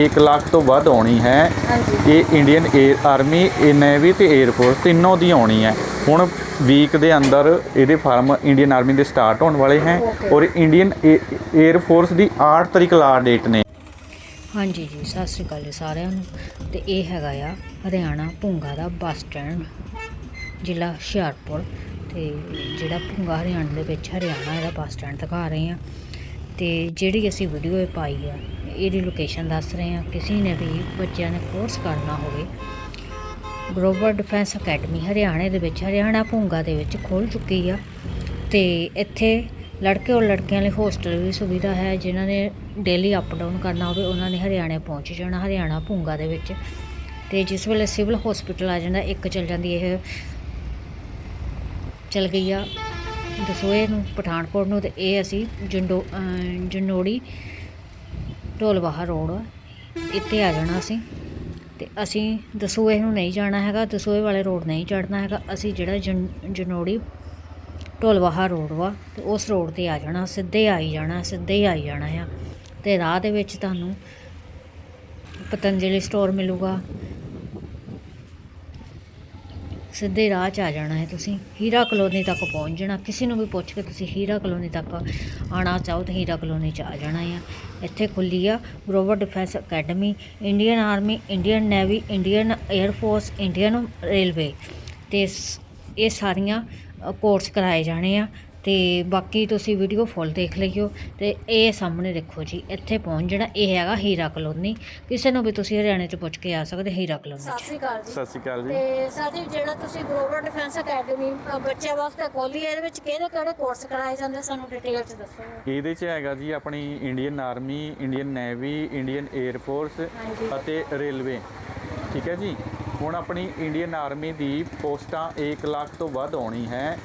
1 ਲੱਖ ਤੋਂ ਵੱਧ ਆਉਣੀ ਹੈ। ਇਹ ਇੰਡੀਅਨ 에ਅਰ ਆਰਮੀ ਇਹ ਨੇਵੀ ਤੇ 에ਅਰ ਫੋਰਸ ਤਿੰਨੋਂ ਦੀ ਆਉਣੀ ਹੈ। ਹੁਣ ਵੀਕ ਦੇ ਅੰਦਰ ਇਹਦੇ ਫਾਰਮ ਇੰਡੀਅਨ ਆਰਮੀ ਦੇ ਸਟਾਰਟ ਹੋਣ ਵਾਲੇ ਹੈ ਔਰ ਇੰਡੀਅਨ 에ਅਰ ਫੋਰਸ ਦੀ 8 ਤਰੀਕ ਲਾਸਟ ਡੇਟ ਨੇ। ਹਾਂਜੀ ਜੀ ਸਤਿ ਸ੍ਰੀ ਅਕਾਲ ਜੀ ਸਾਰਿਆਂ ਨੂੰ। ਤੇ ਇਹ ਹੈਗਾ ਆ ਹਰਿਆਣਾ ਭੁੰਗਾ ਦਾ ਬੱਸ ਸਟੈਂਡ ਜ਼ਿਲ੍ਹਾ ਹੁਸ਼ਿਆਰਪੁਰ। ਤੇ ਜਿਹੜਾ ਭੁੰਗਾ ਹਰਿਆਣਾ ਦੇ ਵਿੱਚ ਹਰਿਆਣਾ ਇਹਦਾ ਬੱਸ ਸਟੈਂਡ ਦਿਖਾ ਰਹੇ ਆ ਅਤੇ ਜਿਹੜੀ ਅਸੀਂ ਵੀਡੀਓ ਪਾਈ ਆ, ਇਹਦੀ ਲੋਕੇਸ਼ਨ ਦੱਸ ਰਹੇ ਹਾਂ। ਕਿਸੇ ਨੇ ਵੀ ਬੱਚਿਆਂ ਨੇ ਕੋਰਸ ਕਰਨਾ ਹੋਵੇ ਗਲੋਬਲ ਡਿਫੈਂਸ ਅਕੈਡਮੀ ਹਰਿਆਣੇ ਦੇ ਵਿੱਚ, ਹਰਿਆਣਾ ਭੁੰਗਾ ਦੇ ਵਿੱਚ ਖੁੱਲ ਚੁੱਕੀ ਆ। ਤੇ ਇੱਥੇ ਲੜਕੇ ਔਰ ਲੜਕੀਆਂ ਲਈ ਹੋਸਟਲ ਵੀ ਸੁਵਿਧਾ ਹੈ, ਜਿਨ੍ਹਾਂ ਨੇ ਡੇਲੀ ਅਪ ਡਾਊਨ ਕਰਨਾ ਹੋਵੇ, ਉਹਨਾਂ ਨੇ ਹਰਿਆਣੇ ਪਹੁੰਚ ਜਾਣਾ, ਹਰਿਆਣਾ ਭੁੰਗਾ ਦੇ ਵਿੱਚ। ਤੇ ਜਿਸ ਵੇਲੇ ਸਿਵਲ ਹਸਪੀਟਲ ਆ ਜਾਂਦਾ, ਇੱਕ ਚਲ ਜਾਂਦੀ ਇਹ, ਚਲ ਗਈ ਆ। ਦਸੋਏ ਨੂੰ ਪਠਾਨਕੋਟ ਨੂੰ ਤੇ ਇਹ ਅਸੀਂ ਜੰਡੋ ਜਨੋੜੀ ਢੋਲਵਾਹਾ ਰੋਡ ਆ, ਇੱਥੇ ਆ ਜਾਣਾ ਅਸੀਂ। ਤੇ ਅਸੀਂ ਦਸੂਏ ਨੂੰ ਨਹੀਂ ਜਾਣਾ ਹੈਗਾ ਦਸੋਏ ਵਾਲੇ ਰੋਡ ਨਹੀਂ ਚੜਨਾ ਹੈਗਾ। ਅਸੀਂ ਜਿਹੜਾ ਜਨ ਜਨੋੜੀ ਢੋਲਵਾਹਾ ਰੋਡ ਵਾ ਤੇ ਉਸ ਰੋਡ ਤੇ ਆ ਜਾਣਾ ਸਿੱਧੇ ਆਈ ਜਾਣਾ ਸਿੱਧੇ ਹੀ ਆਈ ਜਾਣਾ ਆ। ਤੇ ਰਾਹ ਦੇ ਵਿੱਚ ਤੁਹਾਨੂੰ ਪਤੰਜਲੀ ਸਟੋਰ ਮਿਲੂਗਾ ਸਿੱਧੇ ਰਾਹ 'ਚ ਆ ਜਾਣਾ ਹੈ ਤੁਸੀਂ। ਹੀਰਾ ਕਲੋਨੀ ਤੱਕ ਪਹੁੰਚ ਜਾਣਾ। ਕਿਸੇ ਨੂੰ ਵੀ ਪੁੱਛ ਕੇ ਤੁਸੀਂ ਹੀਰਾ ਕਲੋਨੀ ਤੱਕ ਆਣਾ ਚਾਹੋ ਤਾਂ ਹੀਰਾ ਕਲੋਨੀ 'ਚ ਆ ਜਾਣਾ ਆ ਇੱਥੇ ਖੁੱਲੀ ਆ global defence academy, Indian army, Indian navy, Indian air force, Indian railway. ਤੇ ਸ- ਇਹ ਸਾਰੀਆਂ ਕੋਰਸ ਕਰਾਏ ਜਾਣੇ ਆ। ਤੇ ਬਾਕੀ ਤੁਸੀਂ ਵੀਡੀਓ ਫੁੱਲ ਦੇਖ ਲਈਓ ਤੇ ਇਹ ਸਾਹਮਣੇ ਦੇਖੋ ਜੀ ਇੱਥੇ ਪਹੁੰਚ ਜਾਣਾ ਇਹ ਹੈਗਾ ਹੀਰਾ ਕਲੋਨੀ। ਕਿਸੇ ਨੂੰ ਵੀ ਤੁਸੀਂ ਹਰਿਆਣੇ 'ਚ ਪੁੱਛ ਕੇ ਆ ਸਕਦੇ ਹੀਰਾ ਕਲੋਨੀ ਸਤਿ ਸ਼੍ਰੀ ਅਕਾਲ ਜੀ। ਸਤਿ ਸ਼੍ਰੀ ਅਕਾਲ ਜੀ। ਤੇ ਸਾਡੀ ਜਿਹੜਾ ਤੁਸੀਂ ਗਲੋਬਲ ਡਿਫੈਂਸ ਅਕੈਡਮੀ ਬੱਚਿਆਂ ਵਾਸਤੇ ਖੋਲੀ ਹੈ ਇਹਦੇ ਵਿੱਚ ਕਿਹੜੇ ਕਿਹੜੇ ਕੋਰਸ ਕਰਾਏ ਜਾਂਦੇ ਸਾਨੂੰ ਡਿਟੇਲ ਚ ਦੱਸੋ। ਇਹਦੇ 'ਚ ਹੈਗਾ ਜੀ ਆਪਣੀ Indian army Indian navy Indian air force. ਅਤੇ ਰੇਲਵੇ ਠੀਕ ਹੈ ਜੀ? ਹੁਣ ਆਪਣੀ ਇੰਡੀਅਨ ਆਰਮੀ ਦੀ ਪੋਸਟਾਂ 1 ਲੱਖ ਤੋਂ ਵੱਧ ਆਉਣੀ ਹੈ।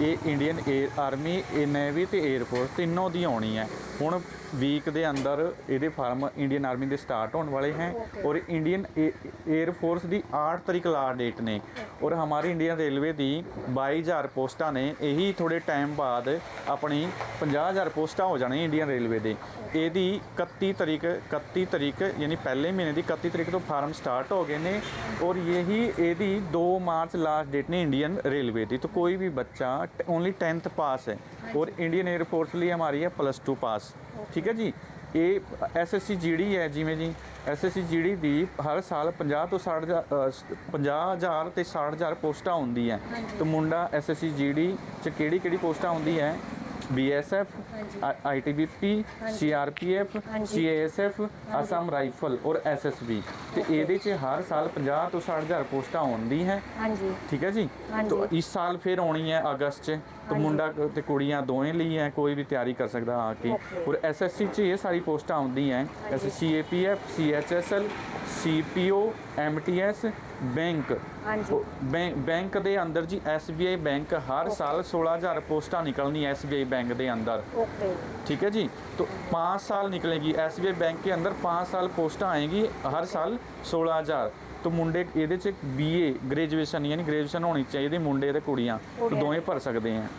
ਇਹ ਇੰਡੀਅਨ 에ਅਰ ਆਰਮੀ ਇਹ ਨੇਵੀ ਤੇ 에ਅਰ ਫੋਰਸ ਤਿੰਨੋਂ ਦੀ ਆਉਣੀ ਹੈ। ਹੁਣ ਵੀਕ ਦੇ ਅੰਦਰ ਇਹਦੇ ਫਾਰਮ ਇੰਡੀਅਨ ਆਰਮੀ ਦੇ ਸਟਾਰਟ ਹੋਣ ਵਾਲੇ ਹੈ ਔਰ ਇੰਡੀਅਨ 에ਅਰ ਫੋਰਸ ਦੀ 8 ਤਰੀਕ ਲਾ ਡੇਟ ਨੇ। ਔਰ ਹਮਾਰੀ ਇੰਡੀਅਨ ਰੇਲਵੇ ਦੀ 22000 ਪੋਸਟਾਂ ਨੇ ਇਹੀ ਥੋੜੇ ਟਾਈਮ ਬਾਅਦ ਆਪਣੀ 50000 ਪੋਸਟਾਂ ਹੋ ਜਾਣੀ ਇੰਡੀਅਨ ਰੇਲਵੇ ਦੇ। ਇਹਦੀ 31 ਤਰੀਕ 31 ਤਰੀਕ ਯਾਨੀ ਪਹਿਲੇ ਮਹੀਨੇ ਦੀ 31 ਤਰੀਕ ਤੋਂ ਫਾਰਮ ਸਟਾਰਟ ਹੋ ਗਏ ਨੇ ਔਰ ਇਹੀ ਇਹਦੀ 2 ਮਾਰਚ ਲਾਸਟ ਡੇਟ ਨੇ ਇੰਡੀਅਨ ਰੇਲਵੇ ਦੀ। ਤਾਂ ਕੋਈ ਵੀ ਬੱਚਾ ਓਨਲੀ 10th ਪਾਸ ਹੈ। ਔਰ ਇੰਡੀਅਨ 에ਅਰ ਫੋਰਸ ਲਈ ਹਮਾਰੀ ਹੈ ਪਲੱਸ 2 ਪਾਸ ਬਸ। ਠੀਕ ਹੈ ਜੀ? ਇਹ ਐਸ ਐਸ ਐਸਐਸਸੀ ਜੀਡੀ ਹੈ ਜਿਵੇਂ ਜੀ। ਐਸ ਐਸ ਐਸਐਸਸੀ ਜੀਡੀ ਦੀ ਹਰ ਸਾਲ 50 ਤੋਂ 60 50000 ਤੇ 60000 ਪੋਸਟਾਂ ਹੁੰਦੀ ਹੈ। ਤੇ ਮੁੰਡਾ ਐਸ ਐਸ ਐਸਐਸਸੀ ਜੀਡੀ ਚ ਕਿਹੜੀ ਕਿਹੜੀ ਪੋਸਟਾਂ ਹੁੰਦੀ ਹੈ? B S F I T B P C R P F C A S F Assam rifle ਔਰ ਐਸ ਐਸ ਬੀ ਤੇ ਇਹਦੇ ਚ ਹਰ ਸਾਲ 50 ਤੋਂ 60000 ਪੋਸਟਾਂ ਹੁੰਦੀ ਹੈ। ਹਾਂਜੀ। ਠੀਕ ਹੈ ਜੀ? ਤਾਂ ਇਸ ਸਾਲ ਫੇਰ ਆਉਣੀ ਹੈ ਅਗਸਤ ਚ। च तो ਹਾਂਜੀ। ਮੁੰਡਾ ਤੇ ਕੁੜੀਆਂ ਦੋਵੇਂ ਲਈ ਹੈ ਕੋਈ ਵੀ ਤਿਆਰੀ ਕਰ ਸਕਦਾ ਆ ਕੇ Okay. ਔਰ ਐਸਐਸਸੀ ਚ ਇਹ ਸਾਰੀ ਪੋਸਟਾਂ ਆਉਂਦੀਆਂ S CAPF CHSL CPO MTS bank ਹਾਂਜੀ ਬੈਂ- ਬੈਂਕ ਦੇ ਅੰਦਰ ਜੀ ਐਸਬੀਆਈ ਬੈਂਕ ਹਰ ਸਾਲ 16000 ਪੋਸਟਾਂ ਨਿਕਲਣੀ ਐਸਬੀਆਈ बैंक के अंदर ਓਕੇ ठीक है जी तो पाँच साल निकलेगी एस बैंक के अंदर पाँच साल पोस्टा आएंगी हर साल सोलह हज़ार तो ਮੁੰਡੇ ਇਹਦੇ ਚ ਬੀਏ ਗ੍ਰੈਜੂਏਸ਼ਨ ਯਾਨੀ ਗ੍ਰੈਜੂਏਸ਼ਨ ਹੋਣੀ ਚਾਹੀਦੀ ਮੁੰਡੇ ਤੇ ਕੁੜੀਆਂ तो ਕੁੜੀਆਂ। ਦੋਵੇਂ ਭਰ ਸਕਦੇ हैं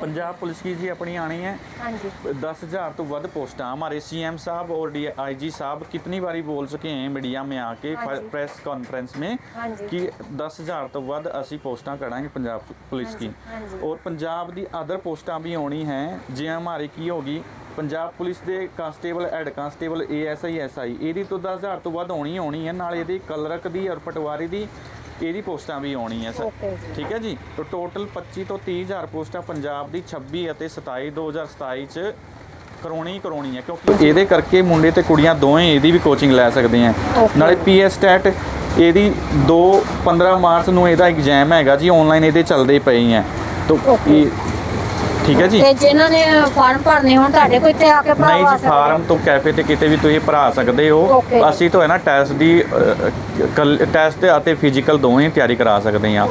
पंजाब पुलिस की जी अपनी आनी है ਹਾਂਜੀ दस हज़ार तो ਵੱਧ पोस्टा हमारे सीएम साहब और डी आई साहब कितनी बारी बोल चुके हैं मीडिया में आके हाँ जी। प्रेस कॉन्फ्रेंस में ਹਾਂਜੀ ਕਿ 10000 ਤੋਂ ਵੱਧ ਅਸੀਂ ਪੋਸਟਾਂ ਕਰਾਂਗੇ ਪੰਜਾਬ ਪੁਲਿਸ ਕੀ ਹਾਂਜੀ ਔਰ ਪੰਜਾਬ ਦੀ ਅਦਰ ਪੋਸਟਾਂ ਵੀ ਆਉਣੀ ਹੈ ਜਿਵੇਂ ਹਮਾਰੀ ਕੀ ਹੋਗੀ ਪੰਜਾਬ ਪੁਲਿਸ ਦੇ constable head constable ASI SI ਇਹਦੀ ਤੋਂ 10000 ਤੋਂ ਵੱਧ ਆਉਣੀ ਆਉਣੀ ਹੈ। ਨਾਲ ਇਹਦੀ ਕਲਰਕ ਦੀ ਔਰ ਪਟਵਾਰੀ ਦੀ ਇਹਦੀ ਪੋਸਟਾਂ ਵੀ ਆਉਣੀ ਹੈ ਸਰ। ਠੀਕ ਹੈ ਜੀ? ਤਾਂ ਟੋਟਲ 25 ਤੋਂ 30000 ਪੋਸਟਾਂ ਪੰਜਾਬ ਦੀ 26 ਅਤੇ 27 2027 ਚ ਕਰਾਉਣੀ ਕਰਾਉਣੀ ਹੈ ਕਿਉਂਕਿ ਇਹਦੇ ਕਰਕੇ ਮੁੰਡੇ ਤੇ ਕੁੜੀਆਂ ਦੋਵੇਂ ਇਹਦੀ ਵੀ ਕੋਚਿੰਗ ਲੈ ਸਕਦੇ ਆ. ਨਾਲੇ ਪੀਐਸ ਸਟੈਟ ਇਹਦੀ 2 15 ਮਾਰਚ ਨੂੰ ਇਹਦਾ ਐਗਜ਼ਾਮ ਹੈਗਾ ਜੀ ਆਨਲਾਈਨ ਇਹਦੇ ਚੱਲਦੇ ਪਏ ਆ ਤਾਂ ਠੀਕ ਹੈ ਜੀ? ਤੇ ਜਿਨ੍ਹਾਂ ਨੇ ਫਾਰਮ ਭਰਨੇ ਹੋਣ ਤੁਹਾਡੇ ਕੋਲ ਇੱਥੇ ਆ ਕੇ ਭਰਵਾ ਨਹੀਂ ਜੀ ਸਕਦੇ ਫਾਰਮ ਤੋਂ ਕੈਫੇ ਤੇ ਕਿਤੇ ਵੀ ਤੁਸੀਂ ਭਰਾ ਸਕਦੇ ਹੋ। Okay. ਅਸੀਂ ਤਾਂ ਹੈ ਨਾ ਟੈਸਟ ਦੀ ਟੈਸਟ ਅਤੇ ਫਿਜ਼ੀਕਲ ਦੋਵੇਂ ਤਿਆਰੀ ਕਰਾ ਸਕਦੇ ਹਾਂ।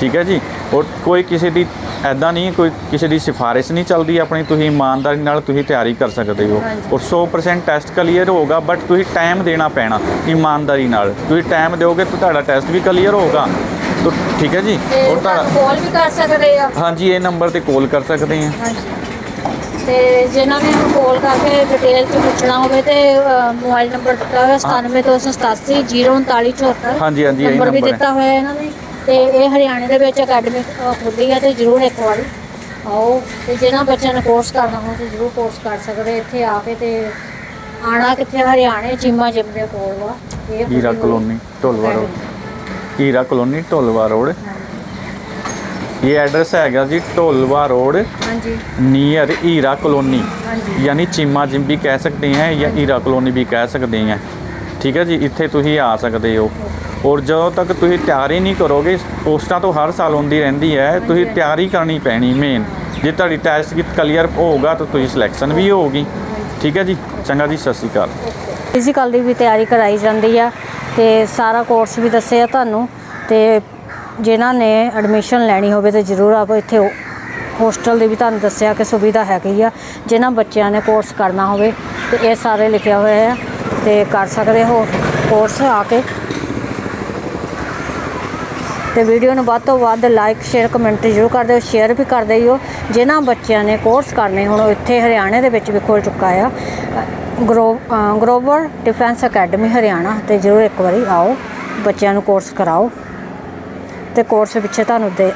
ਠੀਕ ਹੈ ਜੀ? ਔਰ ਕੋਈ ਕਿਸੇ ਦੀ ਐਦਾਂ ਨਹੀਂ ਕੋਈ ਕਿਸੇ ਦੀ ਸਿਫਾਰਿਸ਼ ਨਹੀਂ ਚੱਲਦੀ ਆਪਣੀ ਤੁਸੀਂ ਇਮਾਨਦਾਰੀ ਨਾਲ ਤੁਸੀਂ ਤਿਆਰੀ ਕਰ ਸਕਦੇ ਹੋ। ਹਾਂਜੀ। ਔਰ 100% ਟੈਸਟ ਕਲੀਅਰ ਹੋਗਾ ਬਟ ਤੁਸੀਂ ਟਾਈਮ ਦੇਣਾ ਪੈਣਾ ਇਮਾਨਦਾਰੀ ਨਾਲ। ਤੁਸੀਂ ਟਾਈਮ ਦਿਓਗੇ ਤਾਂ ਤੁਹਾਡਾ ਟੈਸਟ ਵੀ ਕਲੀਅਰ ਹੋਗਾ ਤਾਂ ਠੀਕ ਹੈ ਜੀ। ਤੇ ਤੁਹਾਡਾ ਕਾਲ ਵੀ ਕਰ ਸਕਦੇ ਆ। ਹਾਂਜੀ ਇਹ ਨੰਬਰ ਤੇ ਕਾਲ ਕਰ ਸਕਦੇ ਹਾਂ ਹਾਂਜੀ। ਤੇ ਜਿਨ੍ਹਾਂ ਨੇ ਕਾਲ ਕਰਕੇ ਡਿਟੇਲ ਚ ਪੁੱਛਣਾ ਹੋਵੇ ਤੇ ਮੋਬਾਈਲ ਨੰਬਰ ਦਿੱਤਾ ਹੋਇਆ 97287 03974 ਹਾਂਜੀ, ਹਾਂਜੀ, ਇਹੀ ਨੰਬਰ ਵੀ। ਦਿੱਤਾ ਹੋਇਆ ਇਹਨਾਂ ਨੇ। ਤੇ ਇਹ ਹਰਿਆਣੇ ਦੇ ਵਿੱਚ ਅਕੈਡਮੀ ਖੁੱਲੀ ਹੈ ਤੇ ਜ਼ਰੂਰ ਇੱਕ ਵਾਰੀ ਆਓ। ਤੇ ਜਿਹਨਾਂ ਬੱਚਿਆਂ ਨੇ ਕੋਰਸ ਕਰਨਾ ਹੋਵੇ ਤੇ ਜ਼ਰੂਰ ਕੋਰਸ ਕਰ ਸਕਦੇ ਇੱਥੇ ਆ ਕੇ ਤੇ ਆਣਾ ਕਿੱਥੇ ਹਰਿਆਣੇ ਚੀਮਾ ਜਿਮ ਦੇ ਕੋਲ ਵਾ। ਇਹ ਖੁੱਲੀ ਹੀਰਾ ਹੋਈ colony Dholwa road Hira colony Dholwa road. ਇਹ ਐਡਰੈਸ ਹੈਗਾ ਜੀ ਢੋਲਵਾ ਰੋਡ ਹਾਂਜੀ। Near Hira colony. ਹਾਂਜੀ। ਯਾਨੀ ਚੀਮਾ ਜਿੰਮ ਵੀ ਕਹਿ ਸਕਦੇ ਹਾਂ ਜਾਂ ਹੀਰਾ ਕਲੋਨੀ ਵੀ ਕਹਿ ਸਕਦੇ ਹਾਂ। ਠੀਕ ਹੈ ਜੀ ਇੱਥੇ ਤੁਸੀਂ ਆ ਸਕਦੇ ਹੋ। ਔਰ ਜਦੋਂ ਤੱਕ ਤੁਸੀਂ ਤਿਆਰੀ ਨਹੀਂ ਕਰੋਗੇ ਪੋਸਟਾਂ ਤੋਂ ਹਰ ਸਾਲ ਹੁੰਦੀ ਰਹਿੰਦੀ ਹੈ। ਤੁਸੀਂ ਤਿਆਰੀ ਕਰਨੀ ਪੈਣੀ ਮੇਨ ਜੇ ਤੁਹਾਡੀ ਟੈਸਟ ਕਿਤ ਕਲੀਅਰ ਹੋਊਗਾ ਤਾਂ ਤੁਸੀਂ ਸਿਲੈਕਸ਼ਨ ਵੀ ਹੋਊਗੀ। ਠੀਕ ਹੈ ਜੀ ਚੰਗਾ ਜੀ ਸਤਿ ਸ਼੍ਰੀ ਅਕਾਲ। ਫਿਜ਼ੀਕਲ ਦੀ ਵੀ ਤਿਆਰੀ ਕਰਾਈ ਜਾਂਦੀ ਆ। ਤੇ ਸਾਰਾ ਕੋਰਸ ਵੀ ਦੱਸਿਆ ਤੁਹਾਨੂੰ ਤੇ ਜਿਨ੍ਹਾਂ ਨੇ ਐਡਮਿਸ਼ਨ ਲੈਣੀ ਹੋਵੇ ਤੇ ਜ਼ਰੂਰ ਆਪ ਇੱਥੇ ਹੋਸਟਲ ਦੀ ਵੀ ਤੁਹਾਨੂੰ ਦੱਸਿਆ ਕਿ ਸੁਵਿਧਾ ਹੈਗੀ ਆ। ਜਿਨ੍ਹਾਂ ਬੱਚਿਆਂ ਨੇ ਕੋਰਸ ਕਰਨਾ ਹੋਵੇ ਤੇ ਇਹ ਸਾਰੇ ਲਿਖਿਆ ਹੋਇਆ ਹੈ ਤੇ ਕਰ ਸਕਦੇ ਹੋ ਕੋਰਸ ਆ ਕੇ। ਤੇ ਵੀਡੀਓ ਨੂੰ ਵੱਧ ਤੋਂ ਵੱਧ ਲਾਈਕ ਸ਼ੇਅਰ ਕਮੈਂਟ ਜ਼ਰੂਰ ਕਰ ਦਿਓ ਸ਼ੇਅਰ ਵੀ ਕਰ ਦਿਓ। ਜਿਨ੍ਹਾਂ ਬੱਚਿਆਂ ਨੇ ਕੋਰਸ ਕਰਨੇ ਹੁਣ ਇੱਥੇ ਹਰਿਆਣੇ ਦੇ ਵਿੱਚ ਵੀ ਖੁੱਲ ਚੁੱਕਾ ਆ। ਗਰੋਵਰ ਡਿਫੈਂਸ ਅਕੈਡਮੀ ਹਰਿਆਣਾ, ਤੇ ਜ਼ਰੂਰ ਇੱਕ ਵਾਰੀ ਆਓ, ਬੱਚਿਆਂ ਨੂੰ ਕੋਰਸ ਕਰਾਓ, ਤੇ ਕੋਰਸ ਪਿੱਛੇ ਤੁਹਾਨੂੰ ਦੇ